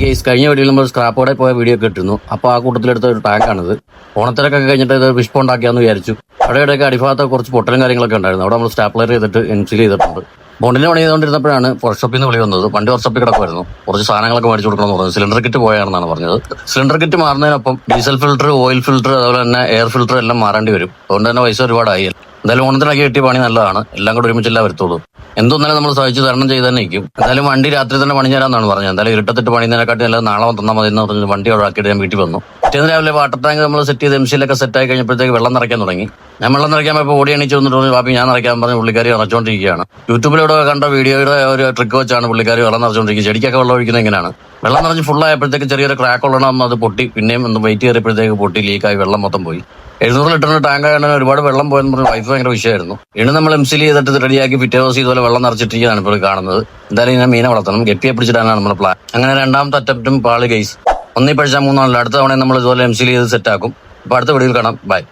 Case കഴിഞ്ഞ വീഡിയോയിൽ നമ്മൾ സ്ക്രാപ്പോടെ പോയ വീഡിയോ ഒക്കെ അപ്പോൾ ആ കൂട്ടത്തിലെടുത്ത ഒരു ടാങ്കാണിത് ഓണത്തിലൊക്കെ കഴിഞ്ഞിട്ട് ഇത് വിഷ്പ ഉണ്ടാക്കിയാന്ന് വിചാരിച്ചു. അവിടെ ഇടയ്ക്ക് അടിഭാഗത്ത് കുറച്ച് പൊട്ടലും കാര്യങ്ങളൊക്കെ ഉണ്ടായിരുന്നു. അവിടെ നമ്മൾ സ്റ്റാപ്ലർ ചെയ്തിട്ട് എൻസിൽ ചെയ്തിട്ടുണ്ട്. ബോണ്ടിന് പണി ചെയ്തുകൊണ്ടിരുന്നപ്പോഴാണ് വർക്ക്ഷോപ്പിൽ നിന്ന് വിളി വന്നത്. പണ്ട് വർക്ക്ഷോപ്പിൽ കിടക്കുമായിരുന്നു കുറച്ച് സാധനങ്ങളൊക്കെ മേടിച്ചു കൊടുക്കണമെന്ന് പറഞ്ഞു. സിലിണ്ടർ കിറ്റ് പോയാണെന്നാണ് പറഞ്ഞത്. സിലിണ്ടർ കിറ്റ് മാറുന്നതിനൊപ്പം ഡീസൽ ഫിൽറ്റർ ഓയിൽ ഫിൽറ്റർ അതുപോലെ തന്നെ എയർ ഫിൽറ്റർ എല്ലാം മാറേണ്ടി വരും. അതുകൊണ്ട് തന്നെ പൈസ ഒരുപാടായി. എന്തായാലും ഓണത്തിനൊക്കെ കിട്ടിയ പണി നല്ലതാണ്. എല്ലാം കൂടെ ഒരുമിച്ചെല്ലാം വരത്തുള്ളൂ. എന്തൊന്നാലും നമ്മൾ സഹിച്ച് തരണം ചെയ്ത് തന്നെ നിൽക്കും എന്തായാലും വണ്ടി രാത്രി തന്നെ പണി തരാമെന്നാണ് പറഞ്ഞത്. എന്തായാലും ഇരുട്ടത്തിട്ട് പണിയുന്നതിനെക്കാട്ടി നല്ല നാളെ തന്നാൽ മതി എന്ന് പറഞ്ഞ് വണ്ടി ഒഴിവാക്കിയിട്ട് ഞാൻ വീട്ടിൽ വന്നു. പിറ്റേന്ന് രാവിലെ വാട്ടർ ടാങ്ക് നമ്മൾ സെറ്റ് ചെയ്ത് എം സിയിലൊക്കെ സെറ്റ് ആയി കഴിഞ്ഞപ്പോഴത്തേക്ക് വെള്ളം നിറയ്ക്കാൻ തുടങ്ങി. ഞാൻ വെള്ളം നിറയ്ക്കാൻ പോയപ്പോൾ ഓടി എണീച്ച് വന്നിട്ട് പറഞ്ഞു ഞാൻ നിറയ്ക്കാൻ പറഞ്ഞ് പുള്ളിക്കാരി നിറച്ചുകൊണ്ടിരിക്കുകയാണ്. യൂട്യൂബിലൂടെ കണ്ട വീഡിയോയുടെ ഒരു ട്രിക്ക് വെച്ചാണ് പുള്ളിക്കാരി വെള്ളം നിറച്ചുകൊണ്ടിരിക്കുന്നത്. ചെടിക്കൊക്കെ വെള്ളം ഒഴിക്കുന്നത് എങ്ങനെയാണ് വെള്ളം നിറഞ്ഞ് ഫുള്ളായപ്പോഴത്തേക്ക് ചെറിയൊരു ക്രാക്ക് ഉള്ളണം അത് പൊട്ടി. പിന്നെയും ഒന്ന് വെയിറ്റ് കയറിയപ്പോഴത്തേക്ക് പൊട്ടി ലീക്കായി വെള്ളം മൊത്തം പോയി. എഴുന്നൂറ് ലിറ്ററിന് ടാങ്ക് ആയതുകൊണ്ട് ഒരുപാട് വെള്ളം പോയെന്ന് പറഞ്ഞ വൈഫ് ഭയങ്കര വിഷയമായിരുന്നു. ഇനി നമ്മൾ എം സിൽ ചെയ്തിട്ട് റെഡിയാക്കി പിറ്റേ ദിവസം ഇതുപോലെ വെള്ളം നിറച്ചിട്ടിരിക്കുകയാണ് ഇപ്പോൾ കാണുന്നത്. എന്തായാലും ഇങ്ങനെ മീനെ വളർത്തണം. ഗപ്പിയെ പിടിച്ചിടാനാണ് നമ്മുടെ പ്ലാൻ അങ്ങനെ രണ്ടാമത്തെ അറ്റപ്റ്റും പാളി കേസ് ഒന്നീ പഴിച്ചാൽ മൂന്നാണല്ലോ. അടുത്ത തവണ നമ്മൾ ഇതുപോലെ എം സിൽ ചെയ്ത് സെറ്റാക്കും അപ്പോൾ അടുത്ത വീഡിയോയിൽ കാണാം. ബൈ